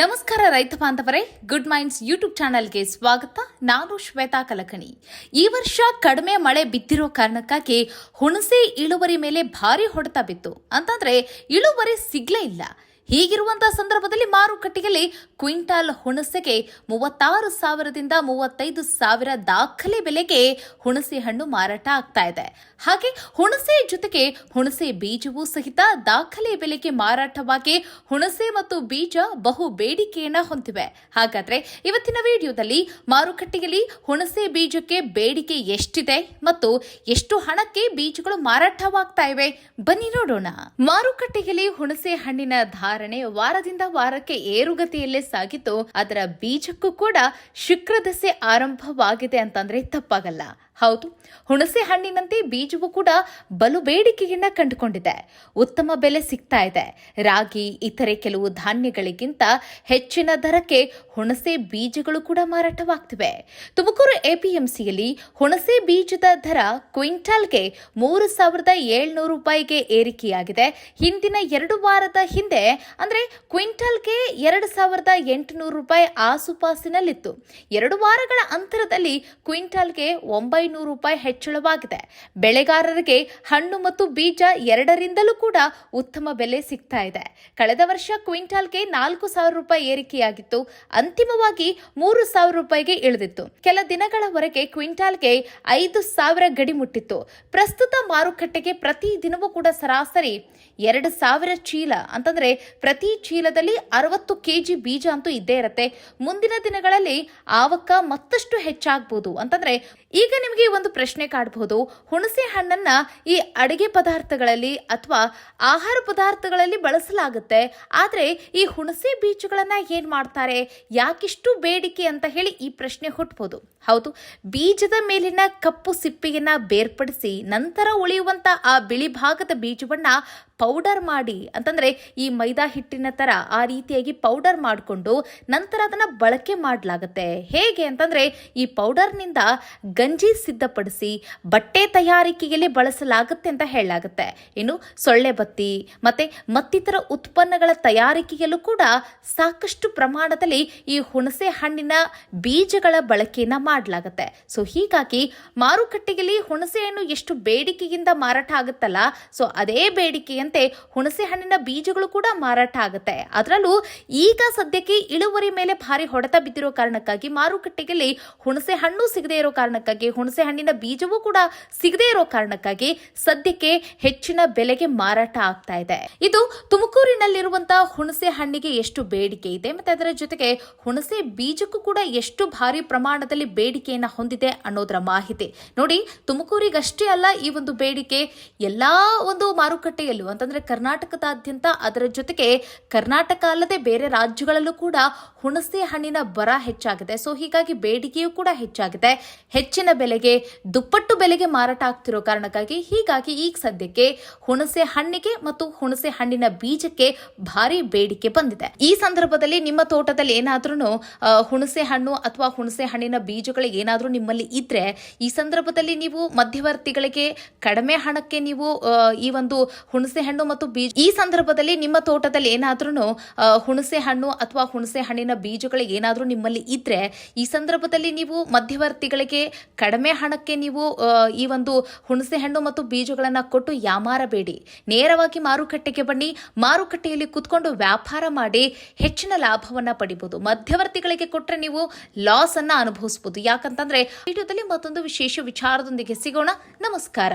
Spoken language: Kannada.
ನಮಸ್ಕಾರ ರೈತ ಬಾಂಧವರೇ ಗುಡ್ ಮೈಂಡ್ಸ್ ಯೂಟ್ಯೂಬ್ ಚಾನೆಲ್ಗೆ ಸ್ವಾಗತ. ನಾನು ಶ್ವೇತಾ ಕಲಕಣಿ. ಈ ವರ್ಷ ಕಡಿಮೆ ಮಳೆ ಬಿದ್ದಿರೋ ಕಾರಣಕ್ಕಾಗಿ ಹುಣಸೆ ಇಳುವರಿ ಮೇಲೆ ಭಾರಿ ಹೊಡೆತ ಬಿತ್ತು. ಅಂತಂದ್ರೆ ಇಳುವರಿ ಸಿಗ್ಲೇ ಇಲ್ಲ. ಹೀಗಿರುವಂತಹ ಸಂದರ್ಭದಲ್ಲಿ ಮಾರುಕಟ್ಟೆಯಲ್ಲಿ ಕ್ವಿಂಟಾಲ್ ಹುಣಸೆಗೆ ಮೂವತ್ತಾರು ಸಾವಿರದಿಂದ ಮೂವತ್ತೈದು ಸಾವಿರ ದಾಖಲೆ ಬೆಲೆಗೆ ಹುಣಸೆ ಹಣ್ಣು ಮಾರಾಟ ಆಗ್ತಾ ಇದೆ. ಹಾಗೆ ಹುಣಸೆ ಜೊತೆಗೆ ಹುಣಸೆ ಬೀಜವೂ ಸಹಿತ ದಾಖಲೆ ಬೆಲೆಗೆ ಮಾರಾಟವಾಗಿ ಹುಣಸೆ ಮತ್ತು ಬೀಜ ಬಹು ಬೇಡಿಕೆಯನ್ನ ಹೊಂದಿವೆ. ಹಾಗಾದ್ರೆ ಇವತ್ತಿನ ವಿಡಿಯೋದಲ್ಲಿ ಮಾರುಕಟ್ಟೆಯಲ್ಲಿ ಹುಣಸೆ ಬೀಜಕ್ಕೆ ಬೇಡಿಕೆ ಎಷ್ಟಿದೆ ಮತ್ತು ಎಷ್ಟು ಹಣಕ್ಕೆ ಬೀಜಗಳು ಮಾರಾಟವಾಗ್ತಾ ಇವೆ? ಬನ್ನಿ ನೋಡೋಣ. ಮಾರುಕಟ್ಟೆಯಲ್ಲಿ ಹುಣಸೆ ಹಣ್ಣಿನ ಧಾರಣೆ ವಾರದಿಂದ ವಾರಕ್ಕೆ ಏರುಗತಿಯಲ್ಲೇ ಸಾಗಿತು. ಅದರ ಬೀಜಕ್ಕೂ ಕೂಡ ಶುಕ್ರದಸೆ ಆರಂಭವಾಗಿದೆ ಅಂತಂದ್ರೆ ತಪ್ಪಾಗಲ್ಲ. ಹೌದು. ಹುಣಸೆ ಹಣ್ಣಿನಂತೆ ಬೀಜವೂ ಕೂಡ ಬಲು ಬೇಡಿಕೆಯನ್ನ ಕಂಡುಕೊಂಡಿದೆ. ಉತ್ತಮ ಬೆಲೆ ಸಿಗ್ತಾ ಇದೆ. ರಾಗಿ, ಇತರೆ ಕೆಲವು ಧಾನ್ಯಗಳಿಗಿಂತ ಹೆಚ್ಚಿನ ದರಕ್ಕೆ ಹುಣಸೆ ಬೀಜಗಳು ಕೂಡ ಮಾರಾಟವಾಗ್ತಿವೆ. ತುಮಕೂರು ಎಪಿಎಂಸಿಯಲ್ಲಿ ಹುಣಸೆ ಬೀಜದ ದರ ಕ್ವಿಂಟಾಲ್ಗೆ ಮೂರು ಸಾವಿರದ ಏಳ್ನೂರು ರೂಪಾಯಿಗೆ ಏರಿಕೆಯಾಗಿದೆ. ಹಿಂದಿನ ಎರಡು ವಾರದ ಹಿಂದೆ ಅಂದ್ರೆ ಕ್ವಿಂಟಾಲ್ಗೆ ಎರಡು ಸಾವಿರದ ಎಂಟುನೂರು ರೂಪಾಯಿ ಆಸುಪಾಸಿನಲ್ಲಿತ್ತು. ಎರಡು ವಾರಗಳ ಅಂತರದಲ್ಲಿ ಕ್ವಿಂಟಾಲ್ಗೆ ಒಂಬೈನೂರು ರೂಪಾಯಿ ಹೆಚ್ಚಳವಾಗಿದೆ. ಬೆಳೆಗಾರರಿಗೆ ಹಣ್ಣು ಮತ್ತು ಬೀಜ ಎರಡರಿಂದಲೂ ಕೂಡ ಉತ್ತಮ ಬೆಲೆ ಸಿಗ್ತಾ ಇದೆ. ಕಳೆದ ವರ್ಷ ಕ್ವಿಂಟಾಲ್ಗೆ ನಾಲ್ಕು ಸಾವಿರ ರೂಪಾಯಿ ಏರಿಕೆಯಾಗಿತ್ತು. ಅಂತಿಮವಾಗಿ ಮೂರು ಸಾವಿರ ರೂಪಾಯಿಗೆ ಇಳಿದಿತ್ತು. ಕೆಲ ದಿನಗಳವರೆಗೆ ಕ್ವಿಂಟಾಲ್ಗೆ ಐದು ಸಾವಿರ ಗಡಿ ಮುಟ್ಟಿತ್ತು. ಪ್ರಸ್ತುತ ಮಾರುಕಟ್ಟೆಗೆ ಪ್ರತಿ ದಿನವೂ ಕೂಡ ಸರಾಸರಿ ಎರಡು ಸಾವಿರ ಚೀಲ. ಅಂತಂದ್ರೆ ಪ್ರತಿ ಚೀಲದಲ್ಲಿ ಅರವತ್ತು ಕೆಜಿ ಬೀಜ ಅಂತೂ ಇದ್ದೇ ಇರುತ್ತೆ. ಮುಂದಿನ ದಿನಗಳಲ್ಲಿ ಆವಕ್ಕ ಮತ್ತಷ್ಟು ಹೆಚ್ಚಾಗಬಹುದು ಅಂತಂದ್ರೆ ಈಗ ನಿಮಗೆ ಒಂದು ಪ್ರಶ್ನೆ ಕಾಡಬಹುದು. ಹುಣಸೆ ಹಣ್ಣನ್ನ ಈ ಅಡಿಗೆ ಪದಾರ್ಥಗಳಲ್ಲಿ ಅಥವಾ ಆಹಾರ ಪದಾರ್ಥಗಳಲ್ಲಿ ಬಳಸಲಾಗುತ್ತೆ. ಆದರೆ ಈ ಹುಣಸೆ ಬೀಜಗಳನ್ನ ಏನ್ ಮಾಡ್ತಾರೆ? ಯಾಕಿಷ್ಟು ಬೇಡಿಕೆ ಅಂತ ಹೇಳಿ ಈ ಪ್ರಶ್ನೆ ಹುಟ್ಟಬಹುದು ಹೌದು. ಬೀಜದ ಮೇಲಿನ ಕಪ್ಪು ಸಿಪ್ಪೆಯನ್ನ ಬೇರ್ಪಡಿಸಿ ನಂತರ ಉಳಿಯುವಂತ ಆ ಬಿಳಿ ಭಾಗದ ಬೀಜವನ್ನ ಪೌಡರ್ ಮಾಡಿ, ಅಂತಂದ್ರೆ ಈ ಮೈದಾ ಹಿಟ್ಟಿನ ತರ ಆ ರೀತಿಯಾಗಿ ಪೌಡರ್ ಮಾಡಿಕೊಂಡು ನಂತರ ಅದನ್ನ ಬಳಕೆ ಮಾಡಲಾಗುತ್ತೆ. ಹೇಗೆ ಅಂತಂದ್ರೆ ಈ ಪೌಡರ್ನಿಂದ ಗಂಜಿ ಸಿದ್ಧಪಡಿಸಿ ಬಟ್ಟೆ ತಯಾರಿಕೆಯಲ್ಲಿ ಬಳಸಲಾಗುತ್ತೆ ಅಂತ ಹೇಳಲಾಗುತ್ತೆ. ಇನ್ನು ಸೊಳ್ಳೆ ಬತ್ತಿ, ಮತ್ತೆ ಮತ್ತಿತರ ಉತ್ಪನ್ನಗಳ ತಯಾರಿಕೆಯಲ್ಲೂ ಕೂಡ ಸಾಕಷ್ಟು ಪ್ರಮಾಣದಲ್ಲಿ ಈ ಹುಣಸೆ ಹಣ್ಣಿನ ಬೀಜಗಳ ಬಳಕೆಯನ್ನ ಮಾಡಲಾಗುತ್ತೆ. ಸೊ ಹೀಗಾಗಿ ಮಾರುಕಟ್ಟೆಯಲ್ಲಿ ಹುಣಸೆಹಣ್ಣು ಎಷ್ಟು ಬೇಡಿಕೆಯಿಂದ ಮಾರಾಟ ಆಗುತ್ತಲ್ಲ ಸೊ ಅದೇ ಬೇಡಿಕೆಯಂತೆ ಹುಣಸೆ ಹಣ್ಣಿನ ಬೀಜಗಳು ಕೂಡ ಮಾರಾಟ ಆಗುತ್ತೆ. ಅದರಲ್ಲೂ ಈಗ ಸದ್ಯಕ್ಕೆ ಇಳುವರಿ ಮೇಲೆ ಭಾರಿ ಹೊಡೆತ ಬಿದ್ದಿರೋ ಕಾರಣಕ್ಕಾಗಿ ಮಾರುಕಟ್ಟೆಯಲ್ಲಿ ಹುಣಸೆ ಹಣ್ಣು ಸಿಗದೇ ಇರೋ ಕಾರಣಕ್ಕಾಗಿ, ಹುಣಸೆ ಹಣ್ಣಿನ ಬೀಜವೂ ಕೂಡ ಸಿಗದೇ ಇರೋ ಕಾರಣಕ್ಕಾಗಿ ಸದ್ಯಕ್ಕೆ ಹೆಚ್ಚಿನ ಬೆಲೆಗೆ ಮಾರಾಟ ಆಗ್ತಾ ಇದೆ. ಇದು ತುಮಕೂರಿನಲ್ಲಿರುವಂತಹ ಹುಣಸೆ ಹಣ್ಣಿಗೆ ಎಷ್ಟು ಬೇಡಿಕೆ ಇದೆ, ಮತ್ತೆ ಅದರ ಜೊತೆಗೆ ಹುಣಸೆ ಬೀಜಕ್ಕೂ ಕೂಡ ಎಷ್ಟು ಭಾರಿ ಪ್ರಮಾಣದಲ್ಲಿ ಬೇಡಿಕೆಯನ್ನ ಹೊಂದಿದೆ ಅನ್ನೋದರ ಮಾಹಿತಿ. ನೋಡಿ, ತುಮಕೂರಿಗಷ್ಟೇ ಅಲ್ಲ, ಈ ಒಂದು ಬೇಡಿಕೆ ಎಲ್ಲಾ ಒಂದು ಮಾರುಕಟ್ಟೆಯಲ್ಲೂ, ಅಂತಂದ್ರೆ ಕರ್ನಾಟಕದಾದ್ಯಂತ ಅದರ ಜೊತೆಗೆ ಕರ್ನಾಟಕ ಅಲ್ಲದೆ ಬೇರೆ ರಾಜ್ಯಗಳಲ್ಲೂ ಕೂಡ ಹುಣಸೆ ಹಣ್ಣಿನ ಬರ ಹೆಚ್ಚಾಗಿದೆ. ಸೊ ಹೀಗಾಗಿ ಬೇಡಿಕೆಯೂ ಕೂಡ ಹೆಚ್ಚಾಗಿದೆ. ಹೆಚ್ಚಿನ ಬೆಲೆಗೆ, ದುಪ್ಪಟ್ಟು ಬೆಲೆಗೆ ಮಾರಾಟ ಆಗ್ತಿರೋ ಕಾರಣಕ್ಕಾಗಿ, ಹೀಗಾಗಿ ಈಗ ಸದ್ಯಕ್ಕೆ ಹುಣಸೆ ಹಣ್ಣಿಗೆ ಮತ್ತು ಹುಣಸೆ ಹಣ್ಣಿನ ಬೀಜಕ್ಕೆ ಭಾರಿ ಬೇಡಿಕೆ ಬಂದಿದೆ. ಈ ಸಂದರ್ಭದಲ್ಲಿ ನಿಮ್ಮ ತೋಟದಲ್ಲಿ ಏನಾದ್ರೂ ಹುಣಸೆ ಹಣ್ಣು ಅಥವಾ ಹುಣಸೆ ಹಣ್ಣಿನ ಬೀಜಗಳು ಏನಾದರೂ ನಿಮ್ಮಲ್ಲಿ ಇದ್ದರೆ ಈ ಸಂದರ್ಭದಲ್ಲಿ ನೀವು ಮಧ್ಯವರ್ತಿಗಳಿಗೆ ಕಡಿಮೆ ಹಣಕ್ಕೆ ನೀವು ಈ ಒಂದು ಹುಣಸೆ ಹಣ್ಣು ಮತ್ತು ಬೀಜ ಈ ಸಂದರ್ಭದಲ್ಲಿ ನಿಮ್ಮ ತೋಟದಲ್ಲಿ ಏನಾದ್ರೂ ಹುಣಸೆ ಹಣ್ಣು ಅಥವಾ ಹುಣಸೆ ಹಣ್ಣಿನ ಬೀಜಗಳು ಏನಾದರೂ ನಿಮ್ಮಲ್ಲಿ ಇದ್ದರೆ ಈ ಸಂದರ್ಭದಲ್ಲಿ ನೀವು ಮಧ್ಯವರ್ತಿಗಳಿಗೆ ಕಡಿಮೆ ಹಣಕ್ಕೆ ನೀವು ಈ ಒಂದು ಹುಣಸೆ ಹಣ್ಣು ಮತ್ತು ಬೀಜಗಳನ್ನು ಕೊಟ್ಟು ಯಾಮಾರಬೇಡಿ. ನೇರವಾಗಿ ಮಾರುಕಟ್ಟೆಗೆ ಬನ್ನಿ. ಮಾರುಕಟ್ಟೆಯಲ್ಲಿ ಕುತ್ಕೊಂಡು ವ್ಯಾಪಾರ ಮಾಡಿ ಹೆಚ್ಚಿನ ಲಾಭವನ್ನು ಪಡಿಬೋದು. ಮಧ್ಯವರ್ತಿಗಳಿಗೆ ಕೊಟ್ಟರೆ ನೀವು ಲಾಸ್ ಅನ್ನ ಅನುಭವಿಸಬಹುದು ಯಾಕಂತಂದ್ರೆ ವಿಡಿಯೋದಲ್ಲಿ ಮತ್ತೊಂದು ವಿಶೇಷ ವಿಚಾರದೊಂದಿಗೆ ಸಿಗೋಣ. ನಮಸ್ಕಾರ.